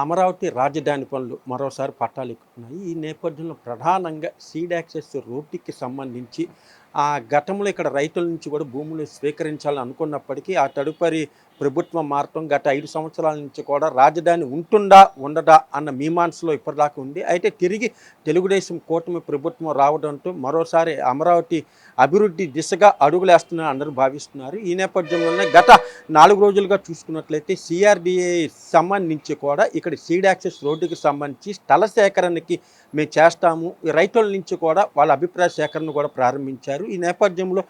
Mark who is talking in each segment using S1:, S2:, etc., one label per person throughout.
S1: అమరావతి రాజధాని పనులు మరోసారి పట్టాలు ఎక్కుతున్నాయి ఈ నేపథ్యంలో ప్రధానంగా సీడ్ యాక్సెస్ రోడ్డుకి సంబంధించి ఆ గతంలో ఇక్కడ రైతుల నుంచి కూడా భూములు స్వీకరించాలని అనుకున్నప్పటికీ ఆ తదుపరి ప్రభుత్వం మారటం గత ఐదు సంవత్సరాల నుంచి కూడా రాజధాని ఉంటుందా ఉండదా అన్న మీమాంసలో ఇప్పటిదాకా ఉంది. అయితే తిరిగి తెలుగుదేశం కూటమి ప్రభుత్వం రావడంతో మరోసారి అమరావతి అభివృద్ధి దిశగా అడుగులేస్తున్నారని అందరూ భావిస్తున్నారు. ఈ నేపథ్యంలోనే గత నాలుగు రోజులుగా చూసుకున్నట్లయితే సిఆర్డిఏ సంబంధించి కూడా ఇక్కడ సీడ్ యాక్సెస్ రోడ్డుకి సంబంధించి స్థల సేకరణకి మేము చేస్తాము. రైతుల నుంచి కూడా వాళ్ళ అభిప్రాయ సేకరణ కూడా ప్రారంభించారు. ఈ నేపథ్యంలో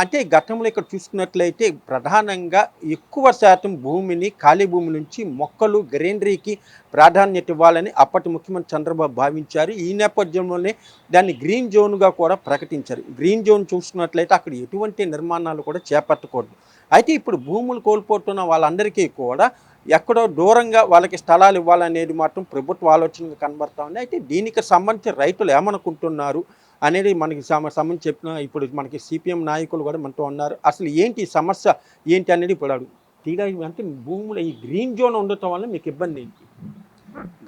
S1: అంటే గతంలో ఇక్కడ చూసుకున్నట్లయితే ప్రధానంగా ఎక్కువ ఎక్కువ శాతం భూమిని ఖాళీ భూమి నుంచి మొక్కలు గ్రీనరీకి ప్రాధాన్యత ఇవ్వాలని అప్పటి ముఖ్యమంత్రి చంద్రబాబు భావించారు. ఈ నేపథ్యంలోనే దాన్ని గ్రీన్ జోన్గా కూడా ప్రకటించారు. గ్రీన్ జోన్ చూసుకున్నట్లయితే అక్కడ ఎటువంటి నిర్మాణాలు కూడా చేపట్టకూడదు. అయితే ఇప్పుడు భూములు కోల్పోతున్న వాళ్ళందరికీ కూడా ఎక్కడో దూరంగా వాళ్ళకి స్థలాలు ఇవ్వాలనేది మాత్రం ప్రభుత్వ ఆలోచనగా కనబడతా ఉంది. అయితే దీనికి సంబంధించి రైతులు ఏమనుకుంటున్నారు అనేది మనకి సంబంధించి చెప్పిన ఇప్పుడు మనకి సిపిఎం నాయకులు కూడా మనతో ఉన్నారు. అసలు ఏంటి సమస్య? ఏంటి అనేది ఇప్పుడు అడుగు తీరా అంటే భూములు ఈ గ్రీన్ జోన్ ఉండటం వల్ల మీకు ఇబ్బంది ఏంటి?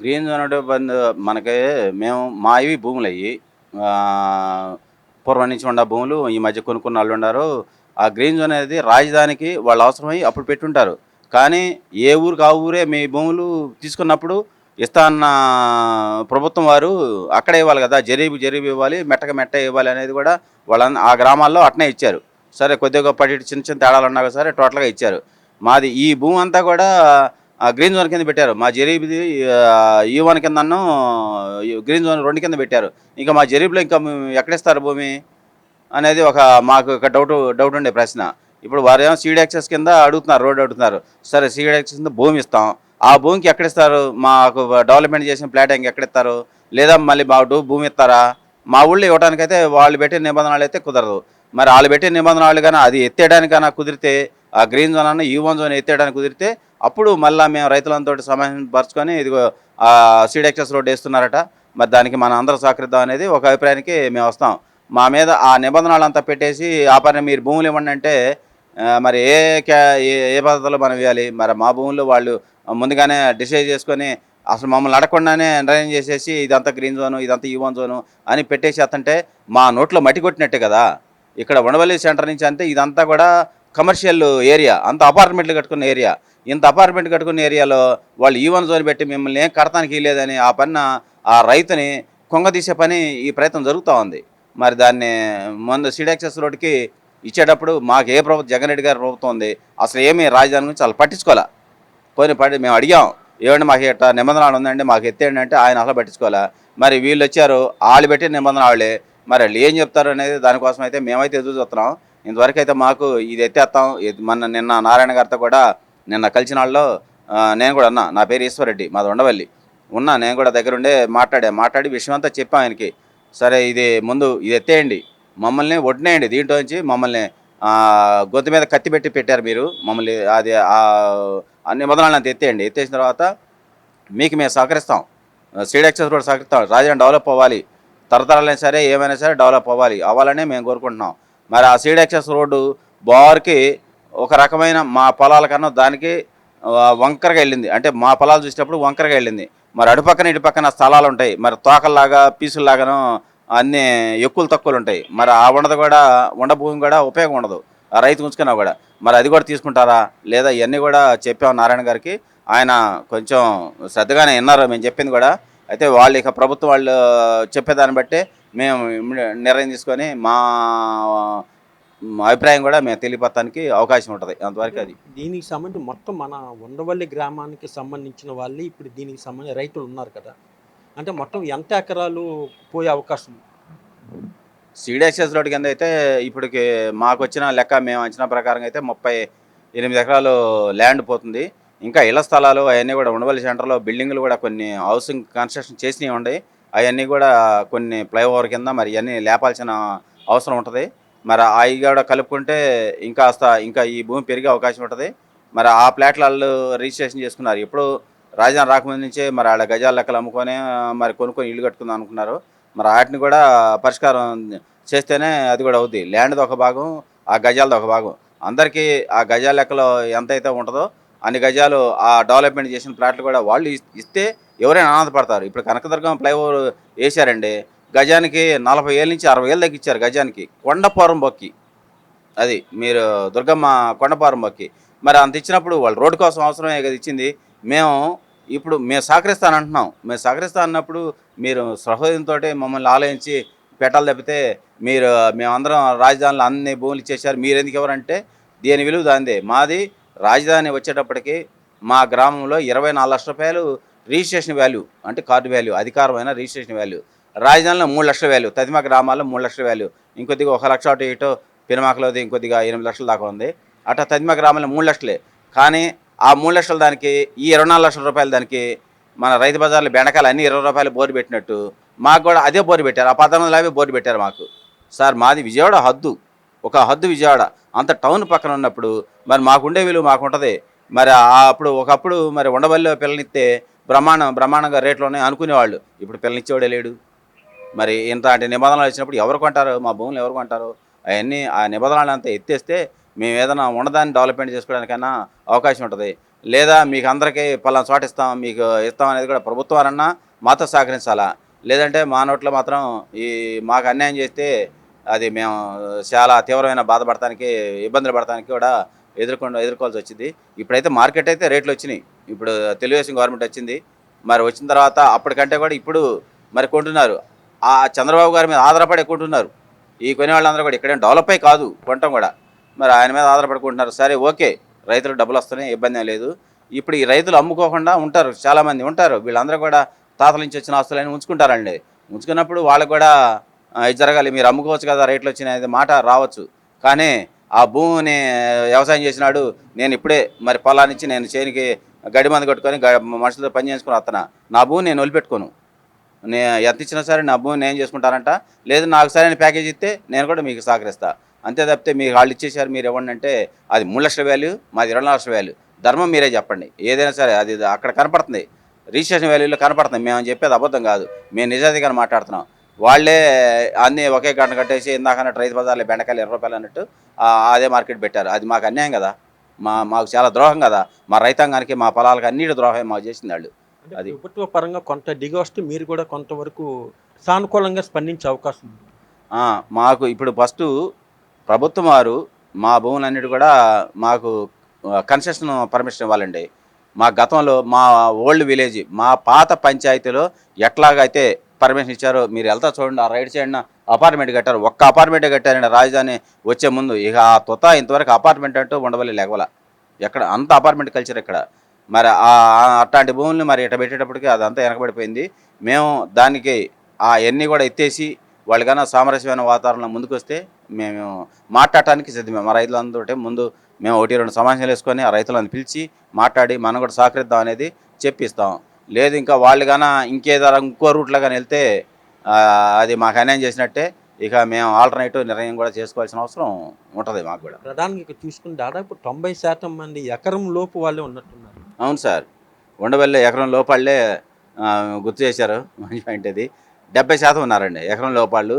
S2: గ్రీన్ జోన్ అంటే ఇబ్బంది మనకి మేము మా ఇవి భూములు అయ్యి పూర్వం నుంచి ఉన్న భూములు ఈ మధ్య కొనుక్కున్న వాళ్ళు ఉన్నారు. ఆ గ్రీన్ జోన్ అనేది రాజధానికి వాళ్ళు అవసరమై అప్పుడు పెట్టుంటారు. కానీ ఏ ఊరికి ఆ ఊరే మీ భూములు తీసుకున్నప్పుడు ఇస్తా అన్న ప్రభుత్వం వారు అక్కడే ఇవ్వాలి కదా జరీబు జరీబు ఇవ్వాలి మెట్టక మెట్ట ఇవ్వాలి అనేది కూడా వాళ్ళ ఆ గ్రామాల్లో అట్నే ఇచ్చారు. సరే కొద్దిగా పడి చిన్న చిన్న తేడాలు ఉన్నా సరే టోటల్గా ఇచ్చారు. మాది ఈ భూమి అంతా కూడా గ్రీన్ జోన్ కింద పెట్టారు. మా జరీబుది e ఈ వన్ కింద గ్రీన్ జోన్ రెండు కింద పెట్టారు. ఇంకా మా జరీబులో ఇంకా ఎక్కడిస్తారు భూమి? అనేది ఒక మాకు ఒక డౌట్ డౌట్ ఉండే ప్రశ్న. ఇప్పుడు వారు ఏమో సీడ్ యాక్సెస్ కింద అడుగుతున్నారు రోడ్ అడుగుతున్నారు. సరే సీడ్ యాక్సెస్ కింద భూమి ఇస్తాం. ఆ భూమికి ఎక్కడిస్తారు? మాకు డెవలప్మెంట్ చేసిన ప్లాట్ ఇంక ఎక్కడిస్తారు? లేదా మళ్ళీ మాకు భూమి ఇస్తారా? మా ఊళ్ళో ఇవ్వడానికైతే వాళ్ళు పెట్టే నిబంధనలు అయితే కుదరదు. మరి వాళ్ళు పెట్టే నిబంధనలు కానీ అది ఎత్తేయడానికైనా కుదిరితే ఆ గ్రీన్ జోన్ అన్న ఈ వన్ జోన్ ఎత్తేయడానికి కుదిరితే అప్పుడు మళ్ళీ మేము రైతులంతో సమావేశం పరుచుకొని ఇదిగో ఆ సీడ్ రోడ్ వేస్తున్నారట. మరి దానికి మనం అందరం సహకరిద్దాం అనేది ఒక అభిప్రాయానికి మేము వస్తాం. మా మీద ఆ నిబంధనలు అంతా పెట్టేసి ఆ పని మీరు భూములు ఇవ్వండి అంటే మరి ఏ క్యా- ఏ ఏ పద్ధతిలో మనం ఇవ్వాలి? మరి మా భూములు వాళ్ళు ముందుగానే డిసైడ్ చేసుకొని అసలు మమ్మల్ని అడగకుండానే నిర్ణయం చేసేసి ఇదంతా గ్రీన్ జోను ఇదంతా ఈ వన్ జోను అని పెట్టేసి అతంటే మా నోట్లో మట్టి కొట్టినట్టే కదా. ఇక్కడ ఉండవల్లి సెంటర్ నుంచి అంటే ఇదంతా కూడా కమర్షియల్ ఏరియా అంత అపార్ట్మెంట్లు కట్టుకున్న ఏరియా. ఇంత అపార్ట్మెంట్ కట్టుకున్న ఏరియాలో వాళ్ళు ఈ వన్ జోన్ పెట్టి మిమ్మల్ని ఏం కడతానికి లేదని ఆ పన్న ఆ రైతుని కొంగదీసే పని ఈ ప్రయత్నం జరుగుతూ ఉంది. మరి దాన్ని ముందు సిడాక్సెస్ రోడ్కి ఇచ్చేటప్పుడు మాకు ఏ ప్రభుత్వం జగన్ రెడ్డి గారి ప్రభుత్వం ఉంది. అసలు ఏమీ రాజధాని గురించి అసలు పట్టించుకోలే పోయిన పడి మేము అడిగాం ఏమండి మాకు ఇట్లా నిబంధనలు ఉందండి మాకు ఎత్తేయండి అంటే ఆయన అసలు పట్టించుకోలే మరి వీళ్ళు వచ్చారు వాళ్ళు పెట్టిన నిబంధన వాళ్ళే మరి వాళ్ళు ఏం చెప్తారు అనేది దానికోసం అయితే మేమైతే ఎదురు చూస్తున్నాం. ఇంతవరకు అయితే మాకు ఇది ఎత్తేస్తాం. మన మొన్న నిన్న నారాయణ గారితో కూడా నిన్న కలిసిన వాళ్ళలో నేను కూడా అన్నా. నా పేరు ఈశ్వరెడ్డి మాది ఉండవల్లి. ఉన్నా నేను కూడా దగ్గరుండే మాట్లాడా మాట్లాడి విషయం అంతా చెప్పాం ఆయనకి. సరే ఇది ముందు ఇది ఎత్తేయండి. మమ్మల్ని ఒడ్నేయండి దీంట్లో నుంచి మమ్మల్ని గొంతు మీద కత్తి పెట్టి పెట్టారు మీరు. మమ్మల్ని అది ఆ మొదలైన అంత ఎత్తేయండి. ఎత్తేసిన తర్వాత మీకు మేము సహకరిస్తాం. స్టేట్ యాక్సెస్ కూడా సహకరిస్తాం. రాజధాని డెవలప్ అవ్వాలి. తరతరాలైనా సరే ఏమైనా సరే డెవలప్ అవ్వాలి. అవ్వాలనే మేము కోరుకుంటున్నాం. మరి ఆ సీడ్ యాక్సెస్ రోడ్డు బార్కి ఒక రకమైన మా పొలాల కన్నా దానికి వంకరగా వెళ్ళింది. అంటే మా పొలాలు చూసేటప్పుడు వంకరగా వెళ్ళింది. మరి అటుపక్కన ఇటు పక్కన స్థలాలు ఉంటాయి. మరి తోకల్లాగా పీసుల్లాగాను అన్ని ఎక్కువలు తక్కువలు ఉంటాయి. మరి ఆ ఉండదు కూడా ఉండ భూమి కూడా ఉపయోగం ఉండదు. ఆ రైతు ఉంచుకున్నా కూడా. మరి అది కూడా తీసుకుంటారా? లేదా ఇవన్నీ కూడా చెప్పాం నారాయణ గారికి. ఆయన కొంచెం శ్రద్ధగానే విన్నారు. మేము చెప్పింది కూడా. అయితే వాళ్ళు ఇక ప్రభుత్వం వాళ్ళు చెప్పేదాన్ని బట్టే మేము నిర్ణయం తీసుకొని మా మా అభిప్రాయం కూడా మేము తెలియపడటానికి అవకాశం ఉంటుంది. అంతవరకు అది.
S1: దీనికి సంబంధించి మొత్తం మన ఉండవల్లి గ్రామానికి సంబంధించిన వాళ్ళే ఇప్పుడు దీనికి సంబంధించి రైతులు ఉన్నారు కదా. అంటే మొత్తం ఎంత ఎకరాలు పోయే అవకాశం? ఉంది?
S2: సీడ్ యాక్సెస్ రోడ్ కింద అయితే ఇప్పటికి మాకు వచ్చిన లెక్క మేము అంచనా ప్రకారం అయితే ముప్పై ఎనిమిది ఎకరాలు ల్యాండ్ పోతుంది. ఇంకా ఇళ్ళ స్థలాలు అవన్నీ కూడా ఉండవల్లి సెంటర్లో బిల్డింగ్లు కూడా కొన్ని హౌసింగ్ కన్స్ట్రక్షన్ చేసినవి ఉన్నాయి. అవన్నీ కూడా కొన్ని ఫ్లైఓవర్ కింద మరి ఇవన్నీ లేపాల్సిన అవసరం ఉంటుంది. మరి అవి కూడా కలుపుకుంటే ఇంకా ఇంకా ఈ భూమి పెరిగే అవకాశం ఉంటుంది. మరి ఆ ప్లాట్లు వాళ్ళు రిజిస్ట్రేషన్ చేసుకున్నారు. ఇప్పుడు రాజధాని రాకముందు నుంచే మరి వాళ్ళ గజాల లెక్కలు అమ్ముకొని మరి కొనుక్కొని ఇల్లు కట్టుకుందాం అనుకున్నారు. మరి వాటిని కూడా పరిష్కారం చేస్తేనే అది కూడా అవుద్ది. ల్యాండ్ది ఒక భాగం ఆ గజాలది ఒక భాగం. అందరికీ ఆ గజాల లెక్కలో ఎంత అయితే ఉంటుందో అన్ని గజాలు ఆ డెవలప్మెంట్ చేసిన ప్లాట్లు కూడా వాళ్ళు ఇస్తే ఎవరైనా ఆనందపడతారు. ఇప్పుడు కనకదుర్గం ఫ్లైఓవర్ వేశారండి. గజానికి నలభై ఏళ్ళ నుంచి అరవై ఏళ్ళు తగ్గించారు గజానికి. కొండపారం బొక్కి. అది మీరు దుర్గమ్మ కొండపారం బొక్కి. మరి అంత ఇచ్చినప్పుడు వాళ్ళు రోడ్డు కోసం అవసరమే కదా ఇచ్చింది. మేము ఇప్పుడు మేము సహకరిస్తానంటున్నాం మేము సహకరిస్తా అన్నప్పుడు మీరు సహోదయంతో మమ్మల్ని ఆలోచించి పెట్టాలి తప్పితే మీరు మేమందరం రాజధానిలో అన్ని భూములు ఇచ్చేసారు మీరు ఎందుకు ఎవరంటే దేని విలువ దాందే మాది రాజధాని వచ్చేటప్పటికి మా గ్రామంలో ఇరవై నాలుగు లక్షల రూపాయలు రిజిస్ట్రేషన్ వాల్యూ అంటే కార్డు వాల్యూ అధికారమైన రిజిస్ట్రేషన్ వాల్యూ. రాజధానిలో మూడు లక్షల వాల్యూ తదిమ గ్రామాల్లో మూడు లక్షల వాల్యూ. ఇంకొద్దిగా ఒక లక్ష అటు ఇటు పినమాకలోది ఇంకొద్దిగా ఎనిమిది లక్షల దాకా ఉంది. అట్లా తదిమ గ్రామంలో మూడు లక్షలే. కానీ ఆ మూడు లక్షల దానికి ఈ ఇరవై నాలుగు లక్షల రూపాయల దానికి మన రైతు బజార్లో బెండకాయలు అన్ని ఇరవై రూపాయలు బోరు పెట్టినట్టు మాకు కూడా అదే బోరు పెట్టారు. ఆ పద్దెనిమిది వందల యాభై బోరు పెట్టారు మాకు. సార్ మాది విజయవాడ హద్దు. ఒక హద్దు విజయవాడ అంత టౌన్ పక్కన ఉన్నప్పుడు మరి మాకుండే విలువ మాకు ఉంటుంది మరి అప్పుడు ఒకప్పుడు మరి ఉండవల్లిలో పిల్లనిస్తే బ్రహ్మాండం బ్రహ్మాండంగా రేట్లు ఉన్నాయి అనుకునేవాళ్ళు. ఇప్పుడు పిల్లనిచ్చేవాడే లేడు. మరి ఇంతలాంటి నిబంధనలు వచ్చినప్పుడు ఎవరు కొంటారు? మా భూములు ఎవరు కొంటారు? అవన్నీ ఆ నిబంధనలు అంతా ఎత్తేస్తే మేము ఏదైనా ఉన్నదాన్ని డెవలప్మెంట్ చేసుకోవడానికైనా అవకాశం ఉంటుంది. లేదా మీకు అందరికీ పలానా చోట ఇస్తాం మీకు ఇస్తాం అనేది కూడా ప్రభుత్వాలన్నా మాతో సహకరించాలా? లేదంటే మా నోట్లో మాత్రం ఈ మాకు అన్యాయం చేస్తే అది మేము చాలా తీవ్రమైన బాధపడటానికి ఇబ్బందులు పడటానికి కూడా ఎదుర్కొండ ఎదుర్కోవాల్సి వచ్చింది. ఇప్పుడైతే మార్కెట్ అయితే రేట్లు వచ్చినాయి. ఇప్పుడు తెలుగుదేశం గవర్నమెంట్ వచ్చింది. మరి వచ్చిన తర్వాత అప్పటికంటే కూడా ఇప్పుడు మరి కొంటున్నారు. ఆ చంద్రబాబు గారి మీద ఆధారపడి కొంటున్నారు. ఈ కొనే వాళ్ళందరూ కూడా ఇక్కడేం డెవలప్ అయ్యి కాదు కొనటం కూడా. మరి ఆయన మీద ఆధారపడుకుంటున్నారు సరే ఓకే. రైతులకు డబ్బులు వస్తున్నాయి ఇబ్బంది లేదు. ఇప్పుడు ఈ రైతులు అమ్ముకోకుండా ఉంటారు. చాలామంది ఉంటారు. వీళ్ళందరూ కూడా తాతల నుంచి వచ్చిన ఆస్తులన్నీ ఉంచుకుంటారండి. ఉంచుకున్నప్పుడు వాళ్ళకు కూడా ఇది జరగాలి మీరు అమ్ముకోవచ్చు కదా రేట్లు వచ్చినాయి మాట రావచ్చు. కానీ ఆ భూమిని వ్యవసాయం చేసినాడు నేను ఇప్పుడే మరి పొలాన్నిచ్చి నేను చేనికి గడి మంది కట్టుకొని మనుషులతో పని చేసుకుని వస్తున్నా. నా భూమి నేను వదిలిపెట్టుకోను. నే ఎంత ఇచ్చినా సరే నా భూమి నేను చేసుకుంటానంట. లేదు నాకు సరైన ప్యాకేజ్ ఇస్తే నేను కూడా మీకు సహకరిస్తా. అంతే తప్పితే మీరు వాళ్ళు ఇచ్చేసారు మీరు ఇవ్వండి అంటే అది మూడు లక్షల వాల్యూ మాది ఇరవై లక్షల వాల్యూ ధర్మం మీరే చెప్పండి. ఏదైనా సరే అది అక్కడ కనపడుతుంది. రిజిస్ట్రేషన్ వాల్యూలో కనపడుతుంది. మేము చెప్పేది అబద్ధం కాదు. మేము నిజాధికారం మాట్లాడుతున్నాం. వాళ్ళే అన్నీ ఒకే గంట కట్టేసి ఇందాక అన్నట్టు రైతు బజార్లో బెండకాయలు ఇరవై రూపాయలు అన్నట్టు అదే మార్కెట్ పెట్టారు. అది మాకు అన్యాయం కదా. మా మాకు చాలా ద్రోహం కదా. మా రైతాంగానికి మా పొలాలకు అన్నిటి ద్రోహం మాకు చేసింది వాళ్ళు. అది.
S1: ప్రభుత్వ పరంగా కొంత దిగి వస్తే మీరు కూడా కొంతవరకు సానుకూలంగా స్పందించే అవకాశం ఉంది.
S2: మాకు ఇప్పుడు ఫస్ట్ ప్రభుత్వం వారు మా భూములన్నిటి కూడా మాకు కన్సెషన్ పర్మిషన్ ఇవ్వాలండి. మా గతంలో మా ఓల్డ్ విలేజ్ మా పాత పంచాయతీలో ఎట్లాగైతే పర్మిషన్ ఇచ్చారు. మీరు వెళ్తా చూడండి ఆ రైట్ సైడ్ అపార్ట్మెంట్ కట్టారు. ఒక్క అపార్ట్మెంట్ కట్టారండి. రాజధాని వచ్చే ముందు. ఇక ఆ తొత ఇంతవరకు అపార్ట్మెంట్ అంటూ ఉండవల్లి లేకవల ఎక్కడ అంత అపార్ట్మెంట్ కల్చర్ ఇక్కడ. మరి ఆ అట్లాంటి భూముల్ని మరి ఇట పెట్టేటప్పటికి అదంతా వెనకబడిపోయింది. మేము దానికి ఆ ఎన్ని కూడా ఎత్తేసి వాళ్ళకన్నా సామరస్యమైన వాతావరణంలో ముందుకు వస్తే మేము మాట్లాడటానికి సిద్ధమే. మా రైతులందరితో ముందు మేము ఒకటి రెండు సమావేశాలు వేసుకొని ఆ రైతులను పిలిచి మాట్లాడి మనం కూడా సహకరిద్దాం అనేది చెప్పిస్తాం. లేదు ఇంకా వాళ్ళు కన్నా ఇంకేదో ఇంకో రూట్లో కానీ వెళ్తే అది మాకు అన్యాయం చేసినట్టే. ఇక మేము ఆల్టర్నేటివ్ నిర్ణయం కూడా చేసుకోవాల్సిన అవసరం ఉంటుంది మాకు కూడా.
S1: ప్రధానంగా ఇక్కడ చూసుకుని దాదాపు తొంభై శాతం మంది ఎకరం లోపు వాళ్ళే ఉన్నట్టున్నారు.
S2: అవును సార్. ఉండవల్లి ఎకరం లోపాళ్ళే గుర్తు చేశారు మంచి పాయింట్ అది డెబ్బై శాతం ఉన్నారండి ఎకరం లోపాళ్ళు.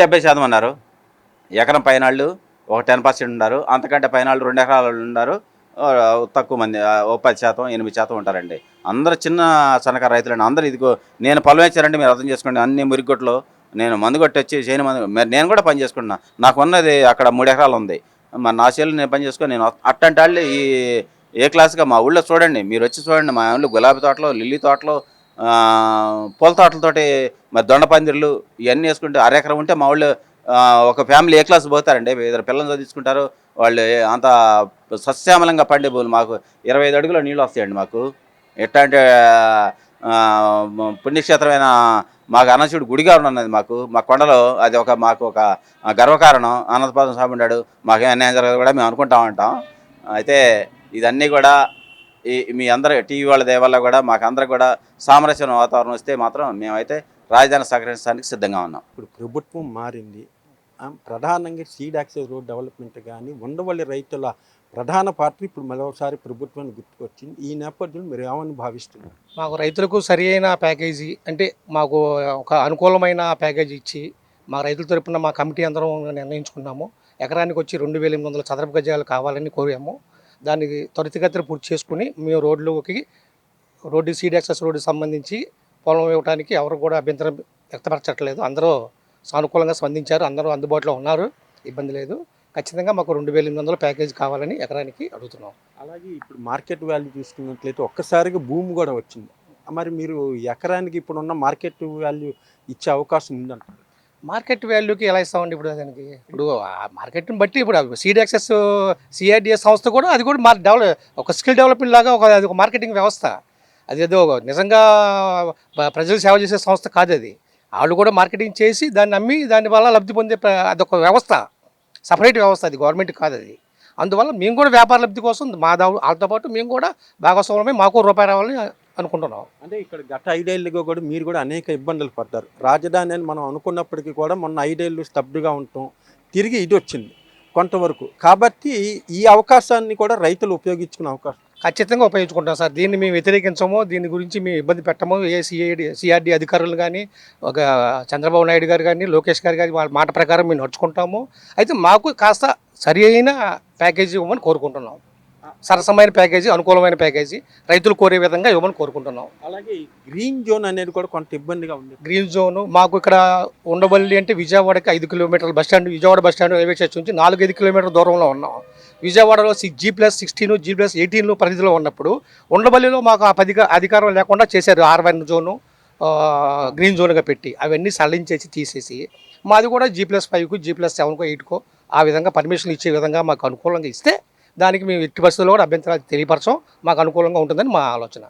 S2: డెబ్బై శాతం ఉన్నారు. ఎకరం పైనాళ్ళు ఒక టెన్ పర్సెంట్ ఉన్నారు. అంతకంటే పైనాళ్ళు రెండు ఎకరాల వాళ్ళు ఉన్నారు. తక్కువ మంది ఓ పది శాతం ఎనిమిది శాతం ఉంటారండి. అందరు చిన్న సన్నకారు రైతులండి. అందరూ ఇదిగో నేను పొలం వేసారంటే మీరు అర్థం చేసుకోండి. అన్ని మురిగొట్లో నేను మందు కొట్టొచ్చి చేయని మందు మరి నేను కూడా పని చేసుకుంటున్నా. నాకు ఉన్నది అక్కడ మూడు ఎకరాలు ఉంది. మరి నా చేలు నేను పని చేసుకుని నేను అట్టంటే వాళ్ళు ఈ ఏ క్లాస్గా మా ఊళ్ళో చూడండి. మీరు వచ్చి చూడండి. మా ఊళ్ళో గులాబీ తోటలో లిల్లీ తోటలో పూల తోటలతోటి మరి దొండ పందిర్లు ఇవన్నీ వేసుకుంటే అరెకరం ఉంటే మా ఊళ్ళో ఒక ఫ్యామిలీ ఏ క్లాస్ పోతారండి. ఇద్దరు పిల్లలు చదివించుకుంటారు. వాళ్ళు అంత సస్యామలంగా పండే భూములు. మాకు ఇరవై ఐదు అడుగుల నీళ్ళు వస్తాయండి మాకు. ఎట్లా అంటే పుణ్యక్షేత్రమైన మాకు అనంతుడు గుడిగా ఉన్నది మాకు. మా కొండలో అది ఒక మాకు ఒక గర్వకారణం. అనంతపాదం స్వామి ఉన్నాడు. మాకేం అన్యాయం జరగదు కూడా మేము అనుకుంటా ఉంటాం. అయితే ఇదన్నీ కూడా ఈ మీ అందరూ టీవీ వాళ్ళ దయ కూడా మాకు అందరికి కూడా సామరస్యం వాతావరణం వస్తే మాత్రం మేమైతే రాజధాని సహకరించడానికి సిద్ధంగా ఉన్నాం.
S1: ఇప్పుడు ప్రభుత్వం మారింది. ప్రధానంగా సీడ్ యాక్సెస్ రోడ్ డెవలప్మెంట్ కానీ ఉండవల్లి రైతుల ప్రధాన పాత్ర ఇప్పుడు మరోసారి ప్రభుత్వానికి గుర్తుకొచ్చింది. ఈ నేపథ్యంలో మీరు ఏమని భావిస్తున్నారు?
S3: మాకు రైతులకు సరి అయిన ప్యాకేజీ అంటే మాకు ఒక అనుకూలమైన ప్యాకేజీ ఇచ్చి మా రైతుల తరపున మా కమిటీ అందరం నిర్ణయించుకున్నాము. ఎకరానికి వచ్చి రెండు వేల ఎనిమిది వందల చదరపు గజాలు కావాలని కోరాము. దానికి త్వరితగతిన పూర్తి చేసుకుని మేము రోడ్లోకి రోడ్డు సీడ్ యాక్సెస్ రోడ్డుకి సంబంధించి పొలం ఇవ్వడానికి ఎవరు కూడా అభ్యంతరం వ్యక్తపరచట్లేదు. అందరూ సానుకూలంగా స్పందించారు. అందరూ అందుబాటులో ఉన్నారు. ఇబ్బంది లేదు. ఖచ్చితంగా మాకు రెండు వేల ఎనిమిది వందల ప్యాకేజ్ కావాలని ఎకరానికి అడుగుతున్నాం.
S1: అలాగే ఇప్పుడు మార్కెట్ వాల్యూ చూసుకున్నట్లయితే ఒక్కసారిగా భూమి కూడా వచ్చింది. మరి మీరు ఎకరానికి ఇప్పుడున్న మార్కెట్ వాల్యూ ఇచ్చే అవకాశం ఉందంటారు
S3: మార్కెట్ వాల్యూకి ఎలా ఇస్తామండి ఇప్పుడు దానికి? ఇప్పుడు ఆ మార్కెట్ని బట్టి ఇప్పుడు సీడ్ యాక్సెస్ సిఆర్డిఎస్ సంస్థ కూడా అది కూడా మార్ డెవలప్ ఒక స్కిల్ డెవలప్మెంట్ లాగా ఒక అది ఒక మార్కెటింగ్ వ్యవస్థ. అది ఏదో నిజంగా ప్రజలు సేవ చేసే సంస్థ కాదు అది. వాళ్ళు కూడా మార్కెటింగ్ చేసి దాన్ని అమ్మి దాని వల్ల లబ్ధి పొందే అదొక వ్యవస్థ. సపరేట్ వ్యవస్థ అది గవర్నమెంట్ కాదు అది. అందువల్ల మేము కూడా వ్యాపార లబ్ధి కోసం మా దా వాళ్ళతో పాటు మేము కూడా భాగస్వామ్యమే మాకు రూపాయి రావాలని అనుకుంటున్నాం.
S1: అంటే ఇక్కడ గత ఐదేళ్ళుగా కూడా మీరు కూడా అనేక ఇబ్బందులు పడ్డారు. రాజధాని అని మనం అనుకున్నప్పటికీ కూడా మొన్న ఐదేళ్ళు స్తబ్దుగా ఉంటాం తిరిగి ఇది వచ్చింది కొంతవరకు. కాబట్టి ఈ అవకాశాన్ని కూడా రైతులు ఉపయోగించుకునే అవకాశం
S3: ఖచ్చితంగా ఉపయోగించుకుంటాం సార్. దీన్ని మేము వ్యతిరేకించము దీని గురించి మేము ఇబ్బంది పెట్టము. ఏ సిఐడి సిఆర్డి అధికారులు కానీ ఒక చంద్రబాబు నాయుడు గారు కానీ లోకేష్ గారు కానీ వాళ్ళ మాట ప్రకారం మేము నడుచుకుంటాము. అయితే మాకు కాస్త సరి అయిన ప్యాకేజీ ఇవ్వమని కోరుకుంటున్నాం. సరసమైన ప్యాకేజీ అనుకూలమైన ప్యాకేజీ రైతులు కోరే విధంగా ఇవ్వమని కోరుకుంటున్నాం.
S1: అలాగే గ్రీన్ జోన్ అనేది కూడా కొంత ఇబ్బందిగా ఉంది.
S3: గ్రీన్ జోన్ మాకు ఇక్కడ ఉండవల్లి అంటే విజయవాడకి ఐదు కిలోమీటర్ల bus stand Vijayawada bus stand railway station నుంచి నాలుగు ఐదు కిలోమీటర్ల దూరంలో ఉన్నాం. విజయవాడలో six G plus sixteen G plus eighteen పరిధిలో ఉన్నప్పుడు ఉండవల్లిలో మాకు ఆ పది అధికారం లేకుండా చేశారు ఆర్ వన్ జోను గ్రీన్ జోన్గా పెట్టి. అవన్నీ సడలించేసి తీసేసి మాది కూడా జీ ప్లస్ ఫైవ్కు జీ ప్లస్ సెవెన్కో ఎయిట్కో ఆ విధంగా పర్మిషన్ ఇచ్చే విధంగా మాకు అనుకూలంగా ఇస్తే దానికి మేము ఎట్టి పరిస్థితుల్లో కూడా అభ్యంతరాలు తెలియపరచం. మాకు అనుకూలంగా ఉంటుందని మా ఆలోచన.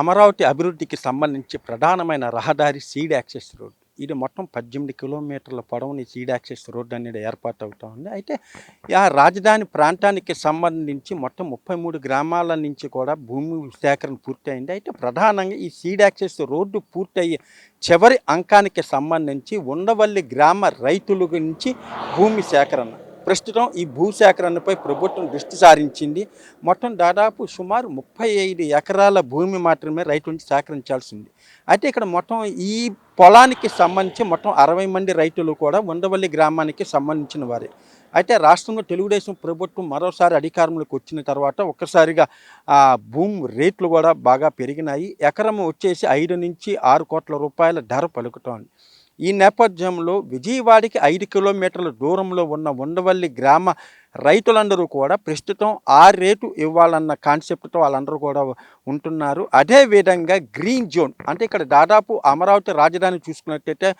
S1: అమరావతి అభివృద్ధికి సంబంధించి ప్రధానమైన రహదారి సీడ్ యాక్సెస్ రోడ్. ఇది మొత్తం పద్దెనిమిది కిలోమీటర్ల పొడవుని సీడ్ యాక్సెస్ రోడ్ అనేది ఏర్పాటు అవుతా ఉంది. అయితే ఆ రాజధాని ప్రాంతానికి సంబంధించి మొత్తం ముప్పై మూడు గ్రామాల నుంచి కూడా భూమి సేకరణ పూర్తయింది. అయితే ప్రధానంగా ఈ సీడ్ యాక్సెస్ రోడ్డు పూర్తయ్యే చివరి అంకానికి సంబంధించి ఉండవల్లి గ్రామ రైతుల నుంచి భూమి సేకరణ. ప్రస్తుతం ఈ భూ సేకరణపై ప్రభుత్వం దృష్టి సారించింది. మొత్తం దాదాపు సుమారు ముప్పై ఐదు ఎకరాల భూమి మాత్రమే రైతు నుంచి సేకరించాల్సింది. అయితే ఇక్కడ మొత్తం ఈ పొలానికి సంబంధించి మొత్తం అరవై మంది రైతులు కూడా ఉండవల్లి గ్రామానికి సంబంధించిన వారే. అయితే రాష్ట్రంలో తెలుగుదేశం ప్రభుత్వం మరోసారి అధికారంలోకి వచ్చిన తర్వాత ఒక్కసారిగా ఆ భూమి రేట్లు కూడా బాగా పెరిగినాయి. ఎకరం వచ్చేసి ఐదు నుంచి ఆరు కోట్ల రూపాయల ధర పలుకుతోంది. ఈ నేపథ్యంలో విజయవాడకి ఐదు కిలోమీటర్ల దూరంలో ఉన్న ఉండవల్లి గ్రామ రైతులందరూ కూడా ప్రస్తుతం ఆ రేటు ఇవ్వాలన్న కాన్సెప్ట్తో వాళ్ళందరూ కూడా ఉంటున్నారు. అదే విధంగా గ్రీన్ జోన్ అంటే ఇక్కడ దాదాపు అమరావతి రాజధాని చూసుకున్నట్టయితే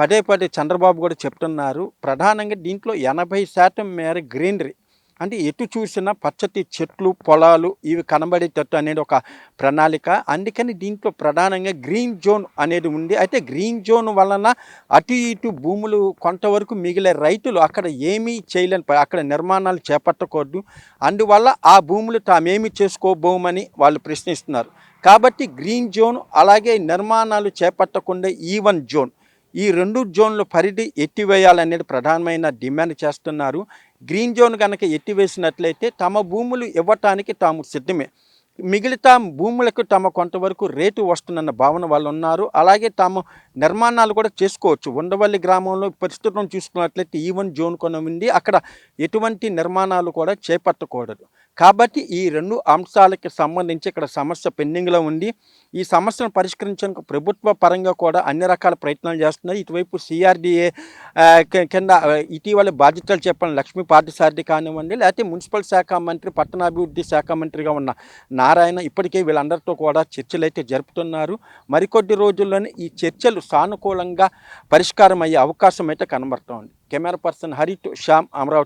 S1: పదే పదే చంద్రబాబు కూడా చెప్తున్నారు. ప్రధానంగా దీంట్లో ఎనభై శాతం మేర గ్రీనరీ అంటే ఎటు చూసినా పచ్చటి చెట్లు పొలాలు ఇవి కనబడేటట్టు అనేది ఒక ప్రణాళిక. అందుకని దీంట్లో ప్రధానంగా గ్రీన్ జోన్ అనేది ఉంది. అయితే గ్రీన్ జోన్ వలన అటు ఇటు భూములు కొంతవరకు మిగిలే రైతులు అక్కడ ఏమీ చేయలేని అక్కడ నిర్మాణాలు చేపట్టకూడదు. అందువల్ల ఆ భూములు తామేమి చేసుకోబోమని వాళ్ళు ప్రశ్నిస్తున్నారు. కాబట్టి గ్రీన్ జోన్ అలాగే నిర్మాణాలు చేపట్టకుండా ఈవన్ జోన్ ఈ రెండు జోన్ల పరిధి ఎత్తివేయాలనేది ప్రధానమైన డిమాండ్ చేస్తున్నారు. గ్రీన్ జోన్ కనుక ఎట్టివేసినట్లయితే తమ భూములు ఇవ్వటానికి తాము సిద్ధమే. మిగతా భూములకు తమ కొంతవరకు రేటు వస్తుందన్న భావన వాళ్ళు ఉన్నారు. అలాగే తాము నిర్మాణాలు కూడా చేసుకోవచ్చు. ఉండవల్లి గ్రామంలో పరిస్థితులను చూసుకున్నట్లయితే ఈవెన్ జోన్ కొని ఉంది అక్కడ ఎటువంటి నిర్మాణాలు కూడా చేపట్టకూడదు. కాబట్టి ఈ రెండు అంశాలకి సంబంధించి ఇక్కడ సమస్య పెండింగ్లో ఉంది. ఈ సమస్యను పరిష్కరించడానికి ప్రభుత్వ పరంగా కూడా అన్ని రకాల ప్రయత్నాలు చేస్తున్నాయి ఇటువైపు సిఆర్డిఏ కింద ఇటీవల బాధ్యతలు చెప్పిన లక్ష్మీ పార్థసారథి కానివ్వండి లేకపోతే మున్సిపల్ శాఖ మంత్రి పట్టణాభివృద్ధి శాఖ మంత్రిగా ఉన్న నారాయణ ఇప్పటికే వీళ్ళందరితో కూడా చర్చలు అయితే జరుపుతున్నారు. మరికొద్ది రోజుల్లోనే ఈ చర్చలు సానుకూలంగా పరిష్కారం అయ్యే అవకాశం అయితే కనబడుతోంది. Camera person Hari Shyam Amaravati